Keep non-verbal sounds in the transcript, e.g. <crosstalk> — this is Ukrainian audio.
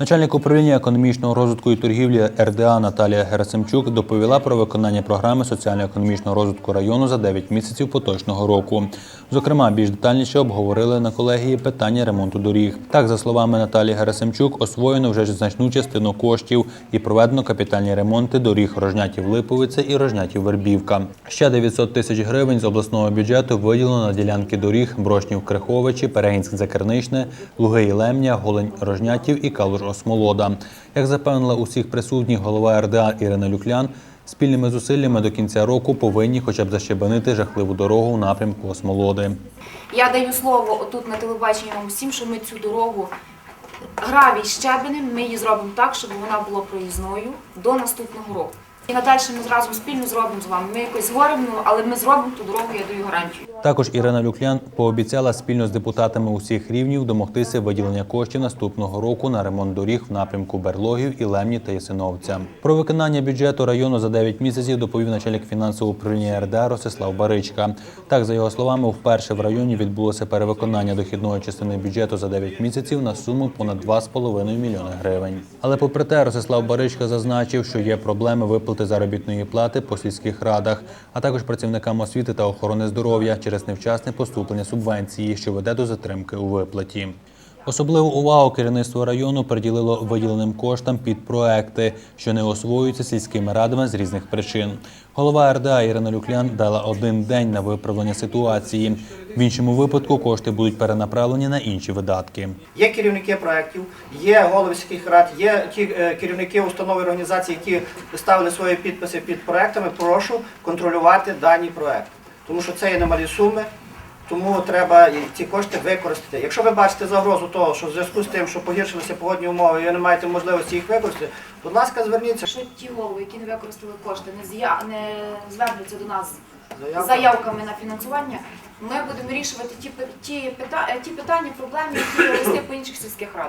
Начальник управління економічного розвитку і торгівлі РДА Наталія Герасимчук доповіла про виконання програми соціально-економічного розвитку району за 9 місяців поточного року. Зокрема, більш детальніше обговорили на колегії питання ремонту доріг. Так, за словами Наталії Герасимчук, освоєно вже значну частину коштів і проведено капітальні ремонти доріг Рожнятів Липовиця і Рожнятів Вербівка. Ще 900 тисяч гривень з обласного бюджету виділено на ділянки доріг Брошнів Криховичі, Перегінськ Закерничне, Луги Єлемня, Голень Рожнятів і Калуш Осмолода. Як запевнила усіх присутніх голова РДА Ірина Люклян, спільними зусиллями до кінця року повинні хоча б защебенити жахливу дорогу у напрямку Осмолоди. Я даю слово отут на телебаченні вам усім, що ми цю дорогу гравій щебенем, ми її зробимо так, щоб вона була проїзною до наступного року. І надалі ми разом спільно зробимо з вами. Ми якось згоремо, але ми зробимо ту дорогу, я даю гарантію. Також Ірина Люклян пообіцяла спільно з депутатами усіх рівнів домогтися виділення коштів наступного року на ремонт доріг в напрямку Берлогів, Ілемні та Ясиновця. Про виконання бюджету району за 9 місяців доповів начальник фінансового управління РДА Ростислав Баричка. Так, за його словами, вперше в районі відбулося перевиконання дохідної частини бюджету за 9 місяців на суму понад 2,5 мільйони гривень. Але попри те, Ростислав Баричка зазначив, що є проблеми виплати заробітної плати по сільських радах, а також працівникам освіти та охорони здоров'я через невчасне поступлення субвенції, що веде до затримки у виплаті. Особливу увагу керівництво району приділило виділеним коштам під проекти, що не освоюються сільськими радами з різних причин. Голова РДА Ірина Люклян дала один день на виправлення ситуації. В іншому випадку кошти будуть перенаправлені на інші видатки. Є керівники проєктів, є голови сільських рад, є ті е, керівники установ і організацій, які ставили свої підписи під проектами. Прошу контролювати дані проекти, тому що це є немалі суми. Тому треба ці кошти використати. Якщо ви бачите загрозу того, що в зв'язку з тим, що погіршилися погодні умови, і ви не маєте можливості їх використати, будь ласка, зверніться. Якщо ті голови, які не використали кошти, не, з'я... не звернуться до нас заявками на фінансування, ми будемо вирішувати ті, ті, пита... ті питання, проблеми, які <coughs> росте по інших сільських радах.